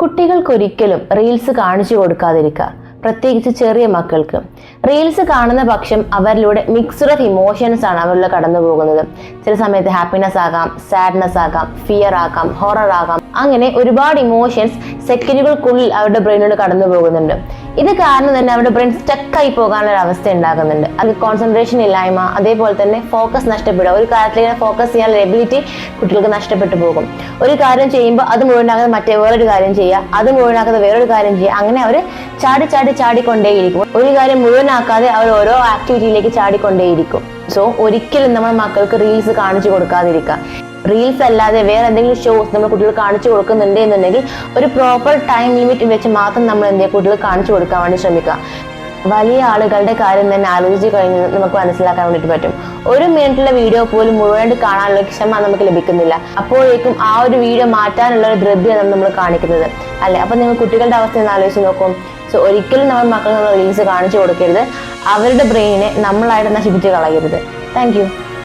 കുട്ടികൾക്കൊരിക്കലും reels കാണിച്ചു കൊടുക്കാതിരിക്കുക പ്രത്യേകിച്ച് ചെറിയ മക്കൾക്ക്. റീൽസ് കാണുന്ന പക്ഷം അവരിലൂടെ മിക്സ്ഡ് ഓഫ് ഇമോഷൻസ് ആണ് അവരിലൂടെ കടന്നു പോകുന്നത്. ചില സമയത്ത് ഹാപ്പിനെസ് ആകാം സാഡ്നെസ് ആകാം ഫിയർ ആകാം ഹൊറർ ആകാം. അങ്ങനെ ഒരുപാട് ഇമോഷൻസ് സെക്കൻഡുകൾക്കുള്ളിൽ അവരുടെ ബ്രെയിനിലൂടെ കടന്നു പോകുന്നുണ്ട്. ഇത് കാരണം തന്നെ അവരുടെ ബ്രെയിൻ സ്റ്റക്കായി പോകാനുള്ള അവസ്ഥ ഉണ്ടാകുന്നുണ്ട്. അത് കോൺസെൻട്രേഷൻ ഇല്ലായ്മ അതേപോലെ തന്നെ ഫോക്കസ് നഷ്ടപ്പെടുക. ഒരു കാര്യത്തിലേക്ക് ഫോക്കസ് ചെയ്യാനുള്ള എബിലിറ്റി കുട്ടികൾക്ക് നഷ്ടപ്പെട്ടു പോകും. ഒരു കാര്യം ചെയ്യുമ്പോൾ അത് മുഴുവനാകാതെ മറ്റേ വേറൊരു കാര്യം ചെയ്യുക അത് മുഴുവനാക്കാതെ വേറൊരു കാര്യം ചെയ്യുക അങ്ങനെ അവർ ചാടി ചാടി ചാടിക്കൊണ്ടേയിരിക്കും. ഒരു കാര്യം മുഴുവനാക്കാതെ അവർ ഓരോ ആക്ടിവിറ്റിയിലേക്ക് ചാടിക്കൊണ്ടേയിരിക്കും. സോ ഒരിക്കലും നമ്മൾ മക്കൾക്ക് റീൽസ് കാണിച്ചു കൊടുക്കാതിരിക്കുക. റീൽസ് അല്ലാതെ വേറെ എന്തെങ്കിലും ഷോസ് നമ്മൾ കുട്ടികൾ കാണിച്ചു കൊടുക്കുന്നുണ്ട് എന്നുണ്ടെങ്കിൽ ഒരു പ്രോപ്പർ ടൈം ലിമിറ്റ് വെച്ച് മാത്രം നമ്മൾ എന്ത് കുട്ടികൾ കാണിച്ചു കൊടുക്കാൻ വേണ്ടി ശ്രമിക്കുക. വലിയ ആളുകളുടെ കാര്യം തന്നെ ആലോചിച്ച് കഴിഞ്ഞ് നമുക്ക് മനസ്സിലാക്കാൻ വേണ്ടിയിട്ട് പറ്റും. ഒരു മിനിറ്റിലെ വീഡിയോ പോലും മുഴുവനായിട്ട് കാണാനുള്ള ക്ഷമ നമുക്ക് ലഭിക്കുന്നില്ല. അപ്പോഴേക്കും ആ ഒരു വീഡിയോ മാറ്റാനുള്ള ഒരു ദ്രവ്യമാണ് നമ്മൾ കാണിക്കുന്നത്. അല്ലെ? അപ്പൊ നിങ്ങൾ കുട്ടികളുടെ അവസ്ഥ ഒന്ന് ആലോചിച്ച് നോക്കും. സോ ഒരിക്കലും നമ്മൾ മക്കൾക്ക് റീൽസ് കാണിച്ചു കൊടുക്കരുത്. അവരുടെ ബ്രെയിനെ നമ്മളായിട്ട് നശിപ്പിച്ച് കളയരുത്. താങ്ക്